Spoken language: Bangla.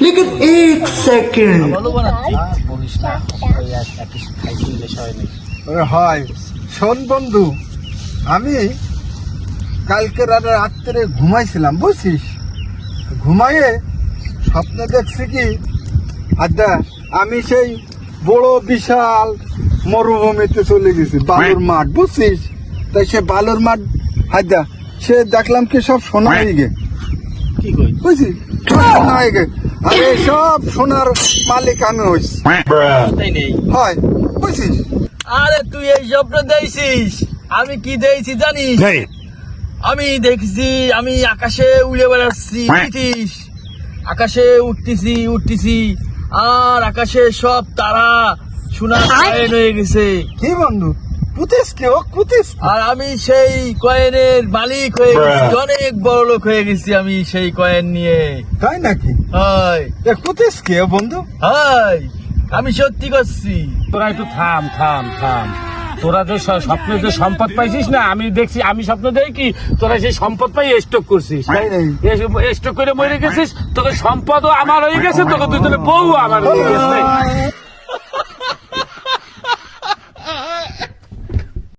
लेकिन एक सेकंड আর বলিস না ওই এক- একই খাইছি বিষয় নেই ওরে হয় শোন বন্ধু আমি কালকে রাতে রাত্রে ঘুমাইছিলাম বুঝছিস ঘুমাইয়ে স্বপ্নে দেখছি কি আদা আমি সেই বড় বিশাল মরুভূমিতে চলে গেছি বালুর মাঠ বুঝছিস তাই সে বালুর মাঠ হাদা সে দেখলাম কি সব সোনা হয়ে গে কি কই? বুঝছিস সব সোনা গে আর এই সব সোনার মালিক আমি হইছি। তাই নেই? হয় বুঝছিস? আরে তুই এই স্বপ্ন দেখছিস? আমি কি দেখছি জানিস? আমি দেখছি আমি আকাশে উড়ে বেড়াচ্ছি বুঝছিস? আকাশে উঠতেছি উঠতেছি আর আকাশে সব তারা সোনার হয়ে গেছে। কি বন্ধু? আর আমি সেই কয়েনের মালিক হয়ে গেছি অনেক বড় লোক হয়ে গেছি আমি সেই কয়েন নিয়ে। তাই নাকি? হয়। এ পুতিস বন্ধু? হয়। আমি সত্যি করছি। তোরা একটু থাম থাম থাম। তোরা যে স্বপ্নে যে সম্পদ পাইছিস না আমি দেখছি আমি স্বপ্ন দেখি তোরা সেই সম্পদ পাই স্টক করছিস। স্টক করে মরে গেছিস তোকে সম্পদও আমার হয়ে গেছে তোকে দুজনে বউ আমার হয়ে গেছে।